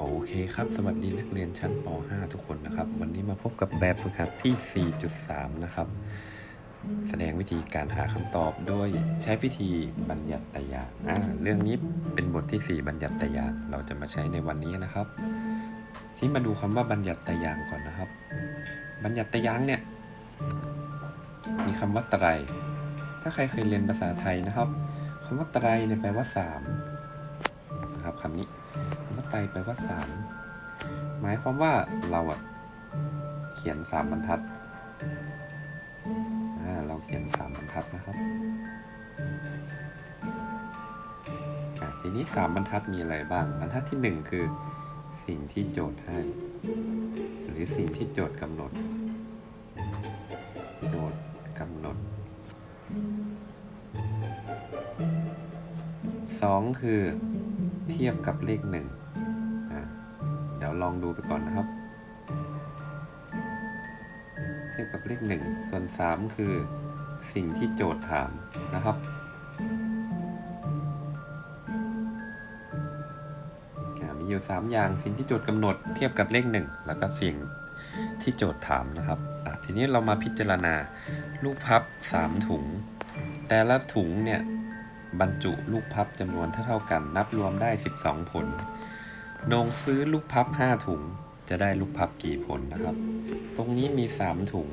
โอเคครับ สวัสดีนักเรียนชั้นป .5 ทุกคนนะครับ วันนี้มาพบกับแบบฝึกหัดที่ 4.3 นะครับ แสดงวิธีการหาคำตอบโดยใช้วิธีบัญญัติยาอ่าเรื่องนี้เป็นบทที่ 4 บัญญัติยาเราจะมาใช้ในวันนี้นะครับ ที่มาดูคำว่าบัญญัติยางก่อนนะครับ บัญญัติยางเนี่ย มีคำว่าไตร ถ้าใครเคยเรียนภาษาไทยนะครับคำว่าไตรเนี่ยแปลว่าสามนะครับคำนี้ ตรแปลว่าสามหมายความว่าเราอะเขียนสามบรรทัดเราเขียนสามบรรทัดนะครับทีนี้สามบรรทัดมีอะไรบ้าง บรรทัดที่หนึ่งคือสิ่งที่โจทย์ให้ หรือสิ่งที่โจทย์กำหนด โจทย์กำหนดสองคือเทียบกับเลขหนึ่ง เดี๋ยวลองดูไปก่อนนะครับ เทียบกับเลขหนึ่งส่วนสามคือสิ่งที่โจทย์ถามนะครับมีอยู่สามอย่างสิ่งที่โจทย์กำหนดเทียบกับเลขหนึ่งแล้วก็สิ่งที่โจทย์ถามนะครับ ทีนี้เรามาพิจารณาลูกพับสามถุง แต่ละถุงเนี่ยบรรจุลูกพับจำนวนเท่าๆกัน นับรวมได้ 12 ผล นงซื้อลูกพับ5ถุง จะได้ลูกพับกี่ผลนะครับ ตรงนี้มี3ถุง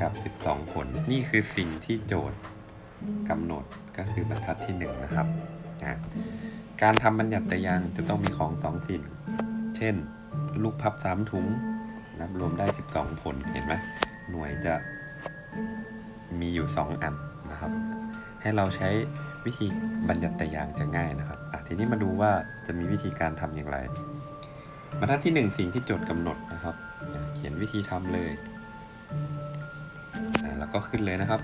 กับ12ผล นี่คือสิ่งที่โจทย์กำหนดก็คือบรรทัดที่1นะครับนะการทำบัญญัติยางจะต้องมีของ2สิ่ง เช่น ลูกพับ3ถุงนับรวมได้ 12 ผล เห็นไหมหน่วยจะมีอยู่ 2 อันนะครับ ให้เราใช้วิธีบัญญัติยางจะง่ายนะครับ ทีนี้มาดูว่าจะมีวิธีการทำอย่างไรบรรทัดที่หนึ่งสิ่งที่โจทย์กำหนดนะครับ เขียนวิธีทำเลยแล้วก็ขึ้นเลยนะครับ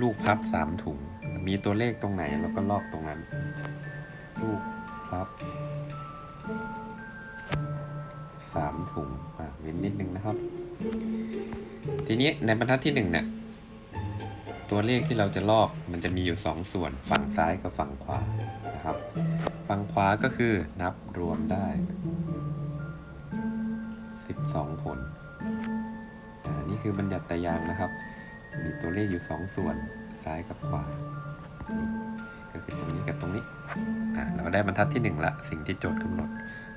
ลูกพับสามถุง มีตัวเลขตรงไหนแล้วก็ลอกตรงนั้น ลูกพับสามถุงอะเว้นนิดนึงนะครับ ทีนี้ในบรรทัดที่หนึ่งเนี่ย ตัวเลขที่เราจะลอกมันจะมีอยู่2ส่วนฝั่งซ้ายกับฝั่งขวานะครับ ฝั่งขวาก็คือนับรวมได้ 12 ผลอ่านี่คือบัญญัติยางนะครับ มีตัวเลขอยู่ 2 ส่วนซ้ายกับขวา ก็คือตรงนี้กับตรงนี้อ่าเราได้บรรทัดที่ 1 ละ สิ่งที่โจทย์กำหนด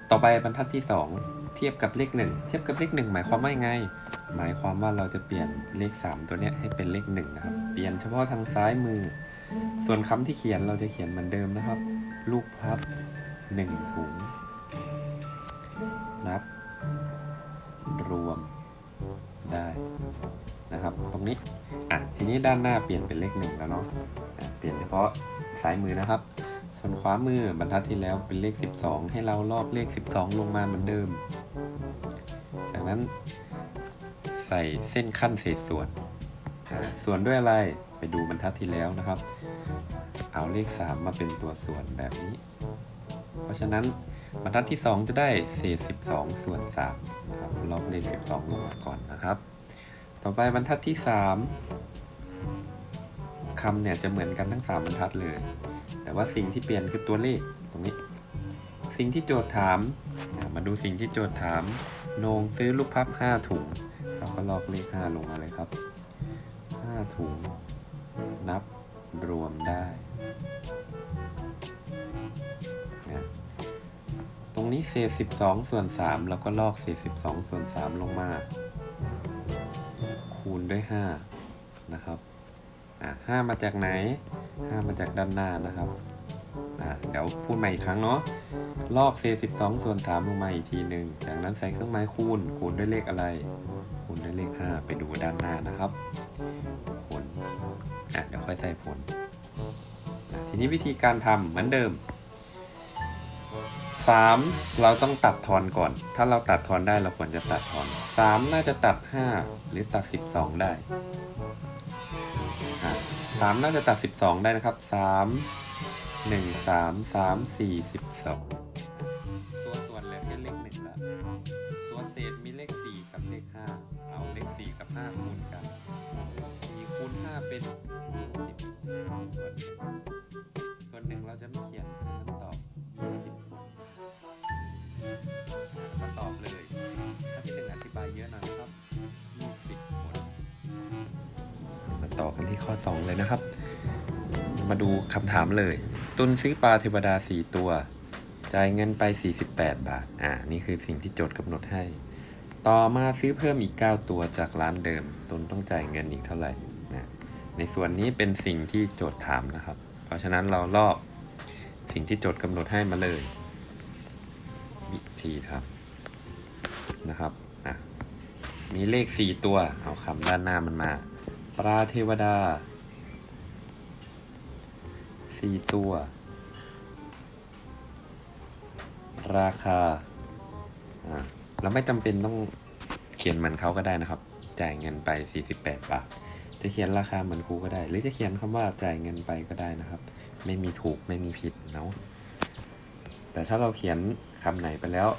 ต่อไปบรรทัดที่ 2 เทียบกับเลข 1 เทียบกับเลข 1 หมายความว่ายังไง หมายความว่าเราจะเปลี่ยนเลข 3 ตัวเนี้ยให้เป็นเลข1นะครับ เปลี่ยนเฉพาะทางซ้ายมือ ส่วนคำที่เขียนเราจะเขียนเหมือนเดิมนะครับ ลูกพับ1ถุง นับ รวมได้นะครับตรงนี้อะทีนี้ด้านหน้าเปลี่ยนเป็นเลข1แล้วเนาะะเปลี่ยนเฉพาะซ้ายมือนะครับ ส่วนขวามือบรรทัดที่แล้วเป็นเลข 12 ให้เราลอกเลข 12 ลงมาเหมือนเดิม จากนั้นใส่เส้นขั้นเศษส่วน ส่วนด้วยอะไรไปดูบรรทัดที่แล้วนะครับ เอาเลข 3 มาเป็นตัวส่วนแบบนี้ เพราะฉะนั้นบรรทัดที่ 2 จะได้เศษ 12 ส่วน3นะครับลอกเลข 12 ลงมาก่อนนะครับ ต่อไปบรรทัดที่ 3คำเนี่ยจะเหมือนกันทั้ง 3 บรรทัดเลย แต่ว่าสิ่งที่เปลี่ยนคือตัวเลขตรงนี้ สิ่งที่โจทย์ถาม มาดูสิ่งที่โจทย์ถามโนงซื้อลูกพับ 5 ถุงเราก็ลอกเลข 5 ลงมาเลยครับ 5 ถุง นับรวมได้ ตรงนี้เศษ12ส่วน3เราก็ลอกเศษ12ส่วน3ลงมา คูณด้วย5นะครับอะ5มาจากไหน5มาจากด้านหน้านะครับอะเดี๋ยวพูดใหม่อีกครั้งเนาะลอกเศษ12ส่วน3ลงมาอีกทีหนึ่งจากนั้นใส่เครื่องหมายคูณ คูณด้วยเลขอะไร คูณด้วยเลข5ไปดูด้านหน้านะครับผลอะเดี๋ยวค่อยใส่ผล ทีนี้วิธีการทำเหมือนเดิม 3 เราต้องตัดทอนก่อน ถ้าเราตัดทอนได้เราควรจะตัดทอน 3 น่าจะตัด 5 หรือตัด 12 ได้ 3 น่าจะตัด 12 ได้นะครับ 3 1 3 3 4 12 2 เลยนะครับ มาดูคำถามเลย ตุนซื้อปลาเทวดา 4 ตัว จ่ายเงินไป 48 บาท อ่า นี่คือสิ่งที่โจทย์กำหนดให้ ต่อมาซื้อเพิ่มอีก 9 ตัวจากร้านเดิม ตุนต้องจ่ายเงินอีกเท่าไหร่นะในส่วนนี้เป็นสิ่งที่โจทย์ถามนะครับ เพราะฉะนั้นเราลอกสิ่งที่โจทย์กำหนดให้มาเลย วิธีทำนะครับอะมีเลข 4 ตัว เอาคำด้านหน้ามันมา ปลาเทวดา 4ตัว ราคาเราไม่จำเป็นต้องเขียนเหมือนเขาก็ได้นะครับ จ่ายเงินไป 48 บาท จะเขียนราคาเหมือนครูก็ได้ หรือจะเขียนคำว่าจ่ายเงินไปก็ได้นะครับ ไม่มีถูกไม่มีผิดเนาะแต่ถ้าเราเขียนคำไหนไปแล้ว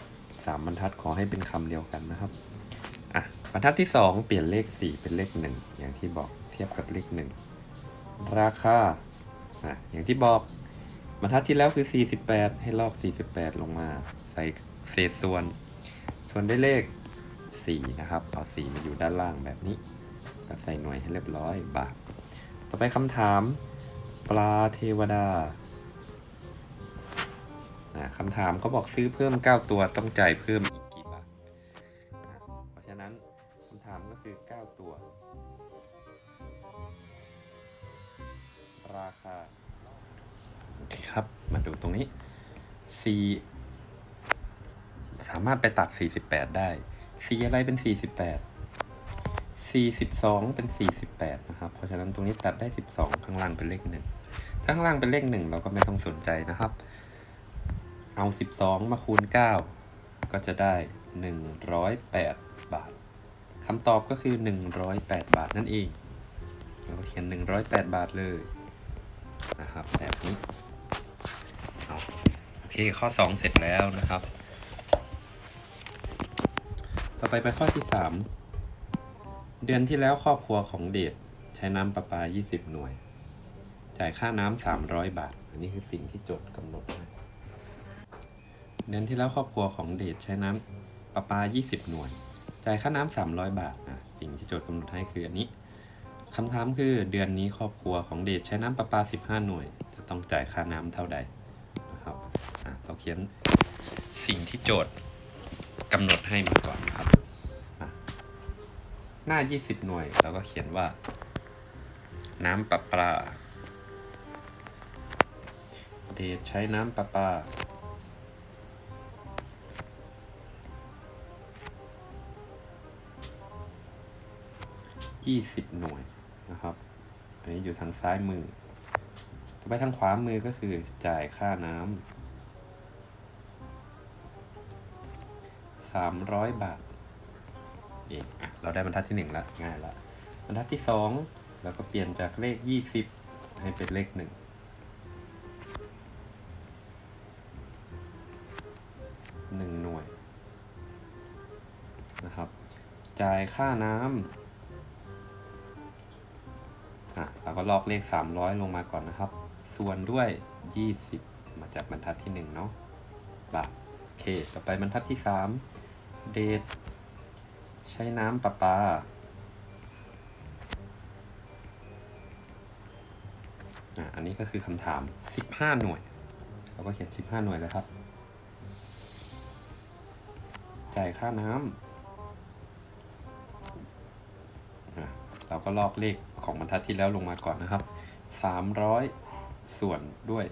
สามบรรทัดขอให้เป็นคำเดียวกันนะครับอะบรรทัดที่สองเปลี่ยนเลขสี่เป็นเลขหนึ่งอย่างที่บอกเทียบกับเลขหนึ่งราคา อะอย่างที่บอกบรรทัดที่แล้วคือ 48 ให้ลอก 48 ลงมาใส่เศษส่วน ส่วนได้เลข 4 นะครับ เอา 4 มาอยู่ด้านล่างแบบนี้ก็ใส่หน่วยให้เรียบร้อยบาทต่อไปคำถามปลาเทวดาอะคำถามเขาบอกซื้อเพิ่ม 9 ตัวต้องจ่ายเพิ่ม เคครับ มาดูตรงนี้ C สามารถไปตัด 48 ได้ C อะไรเป็น 48 42 เป็น 48 นะครับ เพราะฉะนั้นตรงนี้ตัดได้ 12 ข้างล่างเป็นเลขหนึ่งข้างล่างเป็นเลขหนึ่งเราก็ไม่ต้องสนใจนะครับ เอา 12 มาคูณ 9 ก็จะได้ 108 บาทคำตอบก็คือ 108 บาทนั่นเองเราก็เขียน 108 บาทเลยนะครับแบบนี้ เคข้อ 2 เสร็จแล้วนะครับ ต่อไปไปข้อที่ 3 เดือนที่แล้วครอบครัวของเดชใช้น้ำประปา 20 หน่วย จ่ายค่าน้ำ300 บาท อันนี้คือสิ่งที่โจทย์กำหนดเดือนที่แล้วครอบครัวของเดชใช้น้ำประปา 20 หน่วย จ่ายค่าน้ำ300 บาทอะสิ่งที่โจทย์กำหนดให้คืออันนี้คำถามคือเดือนนี้ครอบครัวของเดชใช้น้ำประปา 15 หน่วย จะต้องจ่ายค่าน้ำเท่าใด นะครับเราเขียนสิ่งที่โจทย์กำหนดให้มาก่อนครับ หน้า 20 หน่วยเราก็เขียนว่า น้ำประปาเดชใช้น้ำประปา20หน่วยนะครับ อันนี้อยู่ทางซ้ายมือ ต่อไปทางขวามือก็คือจ่ายค่าน้ำสามร้อยบาทเองอะเราได้บรรทัดที่หนึ่งละง่ายละบรรทัดที่สองเราก็เปลี่ยนจากเลขยี่สิบให้เป็นเลขหนึ่งหนึ่งหน่วยนะครับ จ่ายค่าน้ำอะเราก็ลอกเลข 300 ลงมาก่อนนะครับ ส่วนด้วย 20 มาจากบรรทัดที่ 1 เนาะบาทโอเค ต่อไปบรรทัดที่ 3 เดทใช้น้ำประปาอะอันนี้ก็คือคำถาม 15 หน่วย เราก็เขียน 15 หน่วยแล้วครับ จ่ายค่าน้ำอะเราก็ลอกเลขของบรรทัดที่แล้วลงมาก่อนนะครับ 300 ส่วนด้วย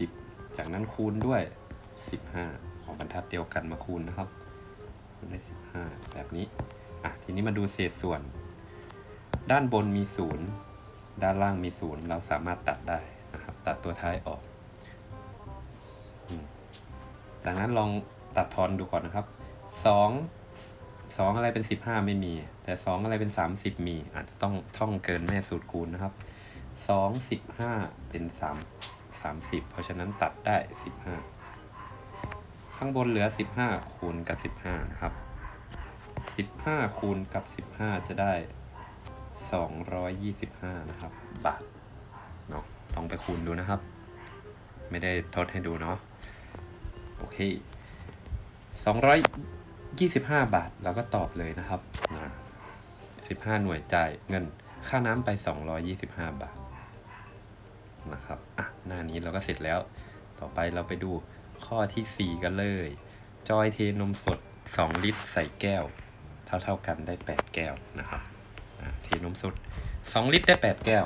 20 จากนั้นคูณด้วย 15 ของบรรทัดเดียวกันมาคูณนะครับคูณได้ 15 แบบนี้อะทีนี้มาดูเศษส่วน ด้านบนมี 0 ด้านล่างมี 0 เราสามารถตัดได้นะครับ ตัดตัวท้ายออกอจากนั้นลองตัดทอนดูก่อนนะครับ2สองอะไรเป็นสิบห้าไม่มี แต่สองอะไรเป็นสามสิบมี อาจจะต้องท่องเกินแม่สูตรคูณนะครับ สองสิบห้าเป็นสามสามสิบเพราะฉะนั้นตัดได้สิบห้าข้างบนเหลือสิบห้าคูณกับสิบห้านะครับสิบห้าคูณกับสิบห้าจะได้สองร้อยยี่สิบห้านะครับ บาทเนาะต้องไปคูณดูนะครับ ไม่ได้ทดให้ดูเนาะโอเคสองร้อย25บห้าบาทเราก็ตอบเลยนะครับนะ15หน่วยจ่ายเงินค่าน้ำไป225บาท นะครับอะหน้านี้เราก็เสร็จแล้ว ต่อไปเราไปดูข้อทีสี่4 กันเลย จอยเทนมสด 2 ลิตรใส่แก้ว เท่าเท่าๆกันได้ 8 แก้วนะครับอะเทนมสด 2 ลิตรได้ 8 แก้ว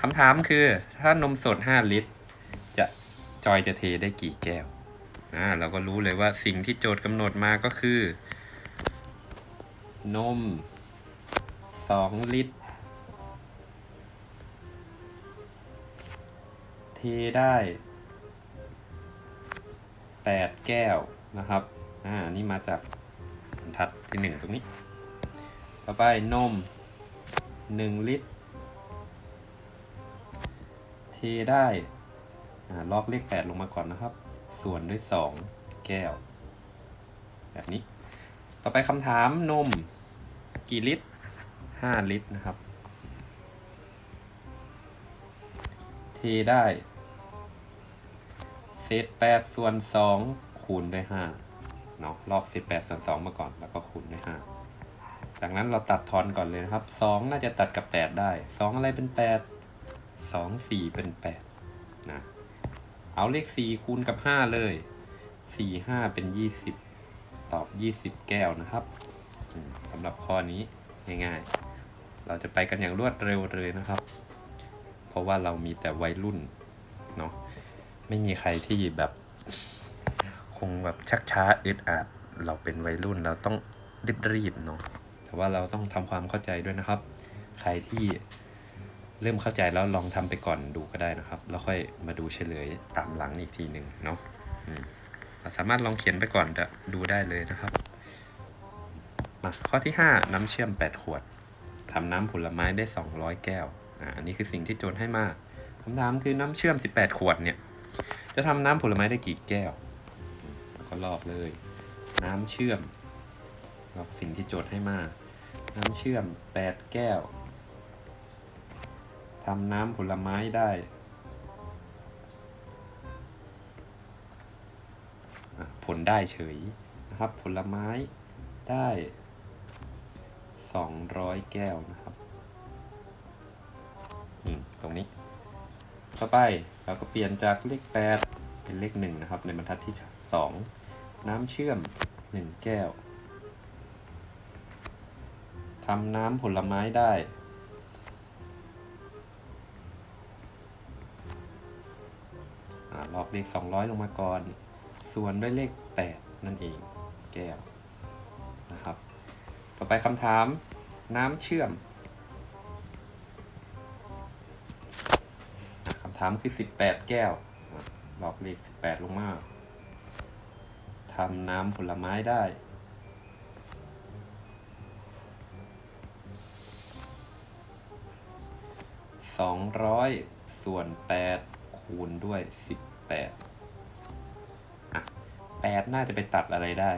คำถามคือถ้านมสด 5 ลิตร จะจอยจะเทได้กี่แก้วอ่าเราก็รู้เลยว่าสิ่งที่โจทย์กำหนดมาก็คือ นม 2 ลิตร ทได้8แก้วนะครับ อ่า นี่มาจากบรรทัดที่1ตรงนี้ ต่อไปนม1ลิตร เทได้ อ่า ลอกเลข8ลงมาก่อนนะครับ ส่วนด้วย2แก้ว แบบนี้ ต่อไปคำถามนมกี่ลิตร5ลิตรนะครับ เทได้ ศษ8ส่วน2คูณด้วย5เนาะลอกเศษ8ส่วน2มาก่อนแล้วก็คูณด้วย5จากนั้นเราตัดทอนก่อนเลยนะครับ2น่าจะตัดกับ8ได้2อะไรเป็น8 2 4เป็น8นะเอาเลข4คูณกับ5เลย4 5เป็น20ตอบ20แก้วนะครับสำหรับข้อนี้ง่ายๆ เราจะไปกันอย่างรวดเร็วเลยนะครับ เพราะว่าเรามีแต่วัยรุ่นเนาะ ไม่มีใครที่แบบคงแบบชักช้าอึดอัดเราเป็นวัยรุ่นเราต้องรีบรีบเนาะแต่ว่าเราต้องทำความเข้าใจด้วยนะครับ ใครที่เริ่มเข้าใจแล้วลองทำไปก่อนดูก็ได้นะครับ แล้วค่อยมาดูเฉลยตามหลังอีกทีหนึ่งเนาะเราสามารถลองเขียนไปก่อนจะดูได้เลยนะครับมาข้อที่ 5 น้ำเชื่อม 8 ขวดทำน้ำผลไม้ได้ 200 แก้วอ่าอันนี้คือสิ่งที่โจทย์ให้มาคำถามคือน้ำเชื่อม 18 ขวดเนี่ย จะทำน้ำผลไม้ได้กี่แก้วแล้ว ก็ลอกเลย น้ำเชื่อมลอกสิ่งที่โจทย์ให้มา น้ำเชื่อม 8 แก้วทำน้ำผลไม้ได้ผลได้เฉยนะครับ ผลไม้ได้ 200 แก้วนะครับอืมตรงนี้ ต่อไปเราก็เปลี่ยนจากเลข 8 เป็นเลข 1 นะครับ ในบรรทัดที่ 2 น้ำเชื่อม 1 แก้วทำน้ำผลไม้ได้ ลอกเลข 200 ลงมาก่อน ส่วนด้วยเลข 8 นั่นเอง แก้ว นะครับ ต่อไปคำถามน้ำเชื่อม ถามคือ18แปดแก้วบอะลอกเลข18ลงมาทำน้ำผลไม้ได้200ส่วน8คูณด้วย18อะ8น่าจะไปตัดอะไรได้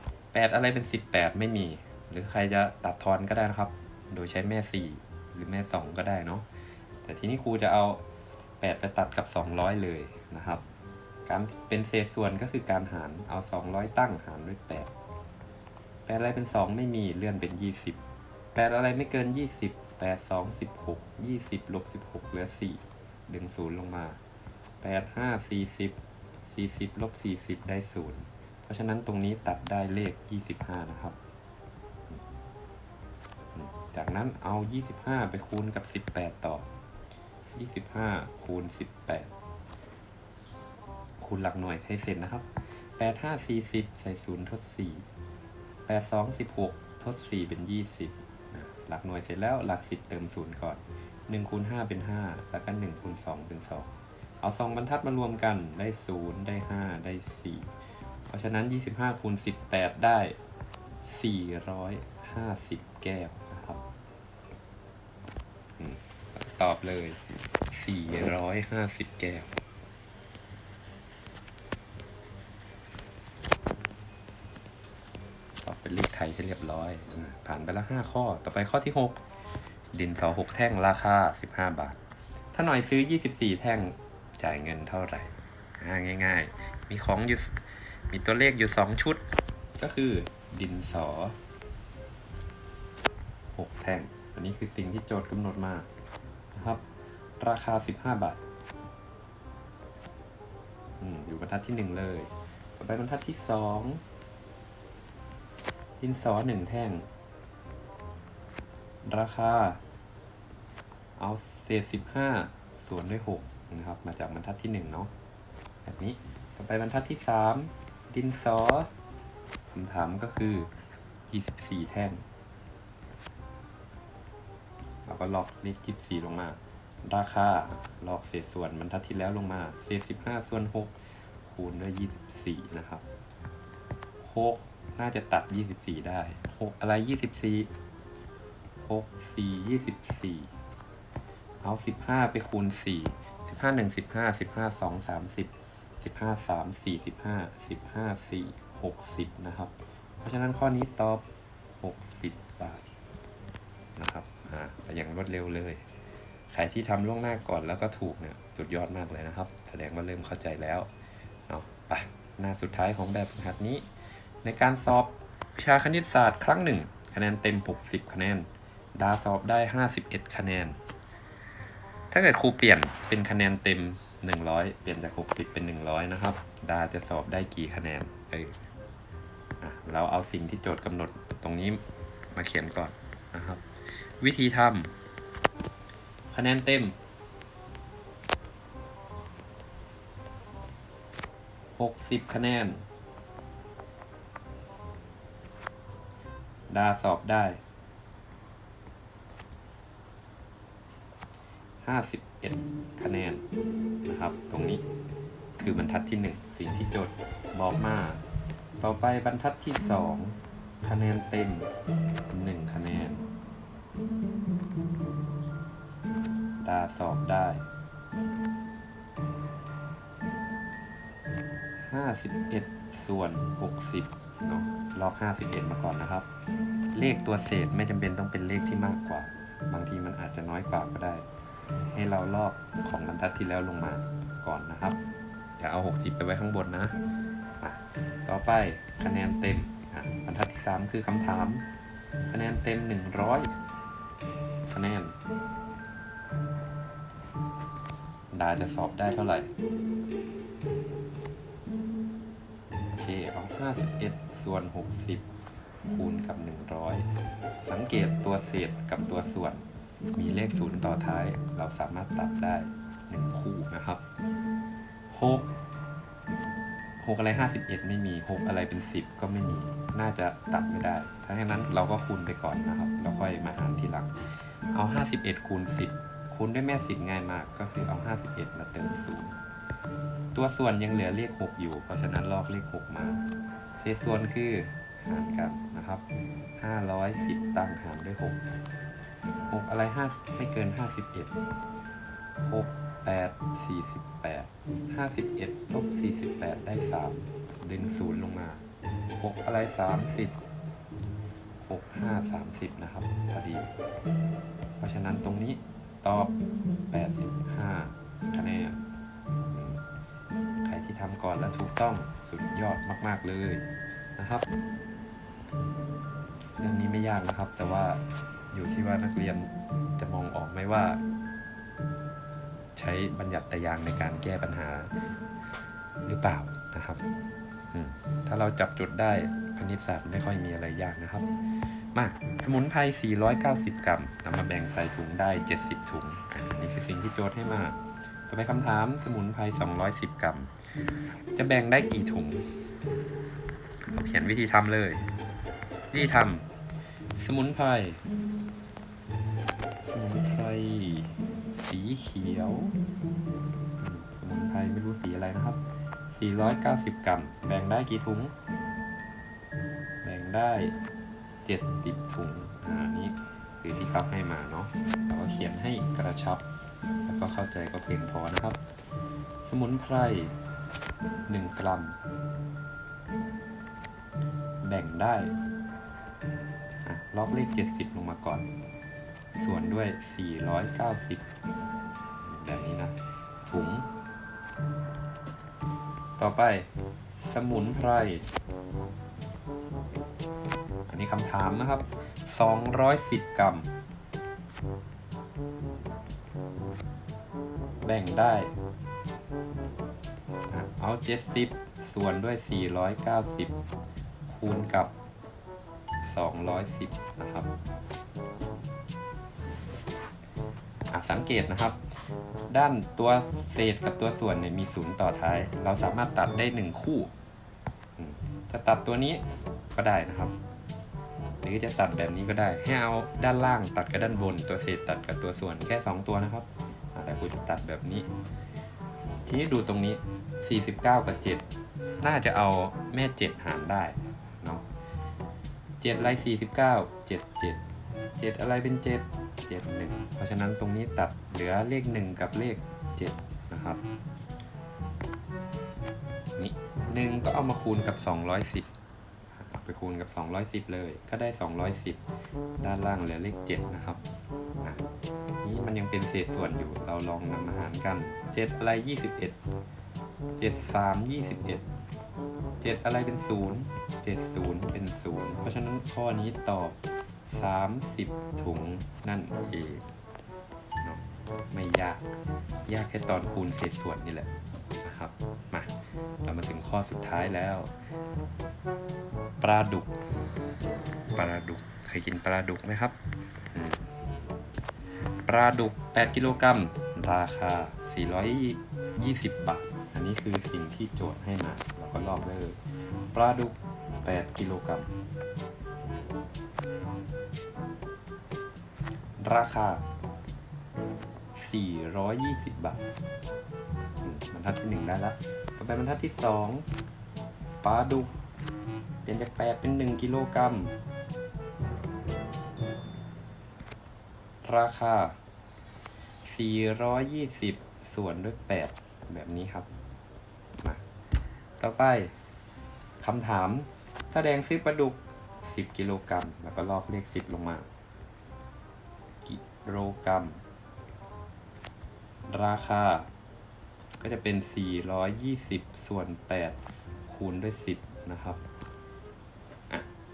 8อะไรเป็น18ไม่มี หรือใครจะตัดทอนก็ได้นะครับ โดยใช้แม่4หรือแม่2ก็ได้เนาะแต่ทีนี้ครูจะเอา 8 ไปตัดกับ 200 เลยนะครับ การเป็นเศษส่วนก็คือการหารเอา 200 ตั้งหารด้วย 8 8 อะไรเป็น 2 ไม่มีเลื่อนเป็น 20 8 อะไรไม่เกิน 20 8 2 16 20ลบ16 เหลือ 4 ดึง 0 ลงมา 8 5 40 40ลบ40 ได้ 0 เพราะฉะนั้นตรงนี้ตัดได้เลข 25 นะครับ จากนั้นเอา 25 ไปคูณกับ 18 ต่อ 25คูณ18คูณหลักหน่วยให้เสร็จนะครับ8 5 40ใส่0ทด4 8 2 16ทด4เป็น20นะหลักหน่วยเสร็จแล้วหลัก10เติม0ก่อน1คูณ5เป็น5แล้วก็1คูณ2เป็น2เอา2บรรทัดมารวมกันได้0ได้5ได้4เพราะฉะนั้น25คูณ18ได้450แก้วนะครับอืม ตอบเลย 450 แก้ว ตอบเป็นเลขไทยให้เรียบร้อย ผ่านไปแล้ว 5 ข้อ ต่อไปข้อที่ 6 ดินสอ6แท่งราคา 15 บาท ถ้าหน่อยซื้อ 24 แท่ง จ่ายเงินเท่าไหร่ ง่ายๆ มีของอยู่ มีตัวเลขอยู่ 2 ชุด ก็คือดินสอ6แท่ง อันนี้คือสิ่งที่โจทย์กำหนดมา นะครับ ราคา 15 บาทออยู่บรรทัดที่หนึ่งเลย ต่อไปบรรทัดที่สองดินสอหนึ่งแท่ง ราคา เอาเศษสิบห้าส่วนด้วยหกนะครับ มาจากบรรทัดที่หนึ่งเนาะแบบนี้ ต่อไปบรรทัดที่สามดินสอคำถามก็คือยี่สิบสี่แท่ง ก็ลอกเลขยี่สิบสี่ลงมา ราคาล็อกเศษส่วนบรรทัดที่แล้วลงมา เศษสิบห้าส่วนหกคูณด้วยยี่สิบสี่นะครับหกน่าจะตัดยี่สิบสี่ได้หกอะไรยี่สิบสี่หกสี่ยี่สิบสี่เอาสิบห้าไปคูณสี่สิบห้าหนึ่งสิบห้าสิบห้าสองสามสิบสิบห้าสามสี่สิบห้าสิบห้าสี่หกสิบนะครับ เพราะฉะนั้นข้อนี้ตอบหกสิบบาทนะครับ อ่าไปอย่างรวดเร็วเลยใครที่ทำล่วงหน้าก่อนแล้วก็ถูกเนี่ยสุดยอดมากเลยนะครับ แสดงว่าเริ่มเข้าใจแล้วเนาะไปหน้าสุดท้ายของแบบฝึกหัดนี้ ในการสอบวิชาคณิตศาสตร์ครั้งหนึ่งคะแนนเต็ม 60 คะแนน ดาสอบได้ 51 คะแนน ถ้าเกิดครูเปลี่ยนเป็นคะแนนเต็ม 100 เปลี่ยนจาก 60 เป็น 100 นะครับ ดาจะสอบได้กี่คะแนนเอออะเราเอาสิ่งที่โจทย์กำหนดตรงนี้มาเขียนก่อนนะครับ วิธีทำคะแนนเต็ม 60 คะแนน ดาสอบได้ 51 คะแนนนะครับ ตรงนี้คือบรรทัดที่ 1 สิ่งที่โจทย์บอกมา ต่อไปบรรทัดที่ 2 คะแนนเต็ม 1 คะแนน ดาสอบได้51ส่วน60เนาะลอก51มาก่อนนะครับ เลขตัวเศษไม่จำเป็นต้องเป็นเลขที่มากกว่า บางทีมันอาจจะน้อยกว่าก็ได้ ให้เราลอกของบรรทัดที่แล้วลงมาก่อนนะครับอย่าเอา 60 ไปไว้ข้างบนนะอะต่อไปคะแนนเต็มอะบรรทัดที่ 3 คือคำถาม คะแนนเต็ม 100 คะแนน ดาจะสอบได้เท่าไหร่ โอเค เอา 51 ส่วน 60 คูณกับ 100 สังเกตตัวเศษกับตัวส่วน มีเลขศูนย์ต่อท้าย เราสามารถตัดได้ 1 คู่นะครับ6 6อะไร51ไม่มี6อะไรเป็น10ก็ไม่มี น่าจะตัดไม่ได้ถ้าอย่างนั้นเราก็คูณไปก่อนนะครับ แล้วค่อยมาหารทีหลัง เอา 51 คูณ 10 คูณด้วยแม่ 10 ง่ายมาก ก็คือเอา 51 มาเติมศูนย์ตัวส่วนยังเหลือเลข 6 อยู่ เพราะฉะนั้นลอกเลข 6 มา เศษส่วนคือหารกันนะครับ 510 ตั้งหารด้วย 6 6 อะไร5ไม่เกิน 51 6 8 48 51ลบ48 ได้ 3 ดึงศูนย์ลงมา 6 อะไร 30 6 5 30 นะครับ พอดี ราะฉะนั้นตรงนี้ตอบ 85 คะแนน ใครที่ทำก่อนและถูกต้องสุดยอดมาก ๆ เลยนะครับ เรื่องนี้ไม่ยากนะครับ แต่ว่าอยู่ที่ว่านักเรียนจะมองออกไหมว่า ใช้บัญญัติแตรยางในการแก้ปัญหาหรือเปล่านะครับ ถ้าเราจับจุดได้คณิตศาสตร์ไม่ค่อยมีอะไรยากนะครับ มาสมุนไพร 490 กรัมนำมาแบ่งใส่ถุงได้ 70 ถุงอันนี้คือสิ่งที่โจทย์ให้มา ต่อไปคำถามสมุนไพร 210 กรัม จะแบ่งได้กี่ถุง เราเขียนวิธีทำเลย วิธีทำสมุนไพร สมุนไพร สีเขียว สมุนไพรไม่รู้สีอะไรนะครับ 490 กรัม แบ่งได้กี่ถุง แบ่งได้ 70ถุงอ่าอันนี้คือที่เขาให้มาเนาะเราก็เขียนให้กระชับ แล้วก็เข้าใจก็เพียงพอนะครับ สมุนไพร 1 กรัม แบ่งได้อะลอกเลข 70 ลงมาก่อน ส่วนด้วย 490 แบบนี้นะ ถุง ต่อไป สมุนไพร คำถามนะครับ 210 กรัม แบ่งได้อะเอา 70 ส่วนด้วย 490 คูณกับ 210 นะครับอะสังเกตนะครับ ด้านตัวเศษกับตัวส่วนเนี่ยมีศูนย์ต่อท้าย เราสามารถตัดได้ 1 คู่ จะตัดตัวนี้ก็ได้นะครับ หรือจะตัดแบบนี้ก็ได้ ให้เอาด้านล่างตัดกับด้านบน ตัวเศษตัดกับตัวส่วนแค่ 2 ตัวนะครับแต่คุณจะตัดแบบนี้ ทีนี้ดูตรงนี้ 49 กับ 7 น่าจะเอาแม่ 7 หารได้เนาะ7อะไร 49 7 7 7 อะไรเป็น 7 7 1 เพราะฉะนั้นตรงนี้ตัดเหลือเลข 1 กับเลข 7 นะครับนี่1ก็เอามาคูณกับ 210 ไปคูณกับ 210 เลย ก็ได้ 210 ด้านล่างเหลือเลข 7 นะครับอะนี่มันยังเป็นเศษส่วนอยู่เราลองนำมาหารกัน 7 อะไร 21 7 3 21 7 อะไรเป็น 0 7 0 เป็น 0 เพราะฉะนั้นข้อนี้ตอบ 30 ถุงนั่นเองเนาะไม่ยาก ยากแค่ตอนคูณเศษส่วนนี่แหละนะครับ มา เรามาถึงข้อสุดท้ายแล้ว ปลาดุกปลาดุกเคยกินปลาดุกไหมครับ ปลาดุก 8 กิโลกรัมราคา 420 บาท อันนี้คือสิ่งที่โจทย์ให้มาเราก็ลอกได้เลยปลาดุก 8 กิโลกรัมราคา 420 บาทบรรทัดที่หนึ่งได้แล้ว ต่อไปบรรทัดที่สองปลาดุก เปลี่ยนจาก8เป็น 1 กิโลกรัม ราคา 420 ส่วนด้วย 8 แบบนี้ครับ มา ต่อไปคำถาม ถ้าแดงซื้อปลาดุก 10 กิโลกรัม แล้วก็ลอกเลข 10 ลงมา กิโลกรัม ราคา ก็จะเป็น 420 ส่วน 8 คูณด้วย 10 นะครับ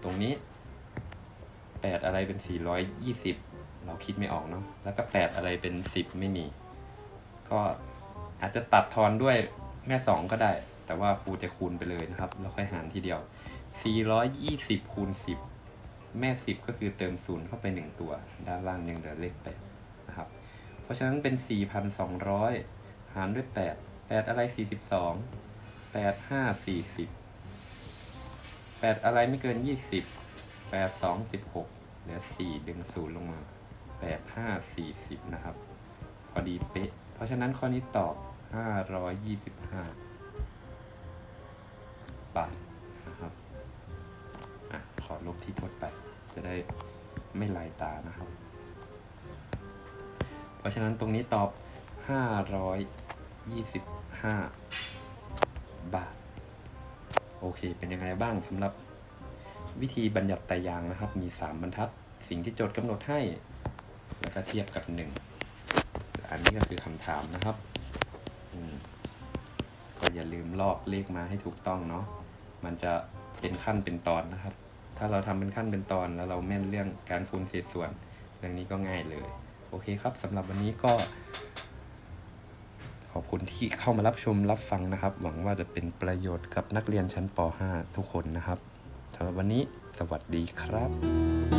ตรงนี้ 8 อะไรเป็น 420 เราคิดไม่ออกเนาะแล้วก็ 8 อะไรเป็น 10 ไม่มี ก็อาจจะตัดทอนด้วยแม่ 2 ก็ได้ แต่ว่าครูจะคูณไปเลยนะครับ แล้วค่อยหารทีเดียว 420คูณ10 แม่ 10 ก็คือเติม0เข้าไป 1 ตัว ด้านล่างยังเหลือเลข8นะครับ เพราะฉะนั้นเป็น 4,200 หารด้วย 8 8 อะไร 42 8 5 40 แปดอะไรไม่เกินยี่สิบแปดสองสิบหกเหลือสี่ดึงศูนย์ลงมาแปดห้าสี่สิบนะครับ พอดีเป๊ะ เพราะฉะนั้นข้อนี้ตอบห้าร้อยยี่สิบห้าบาทนะครับ อะ ขอลบที่ทดไป จะได้ไม่ลายตานะครับ เพราะฉะนั้นตรงนี้ตอบห้าร้อยยี่สิบห้าบาท โอเค เป็นยังไงบ้างสำหรับวิธีบัญญัติไตรยางนะครับ มี 3 บรรทัด สิ่งที่โจทย์กำหนดให้ แล้วก็เทียบกับ 1 อันนี้ก็คือคำถามนะครับก็อย่าลืมลอกเลขมาให้ถูกต้องเนาะมันจะเป็นขั้นเป็นตอนนะครับ ถ้าเราทำเป็นขั้นเป็นตอนแล้วเราแม่นเรื่องการคูณเศษส่วน เรื่องนี้ก็ง่ายเลย โอเคครับสำหรับวันนี้ก็ ขอบคุณที่เข้ามารับชมรับฟังนะครับ หวังว่าจะเป็นประโยชน์กับนักเรียนชั้นป .5 ทุกคนนะครับสำหรับวันนี้สวัสดีครับ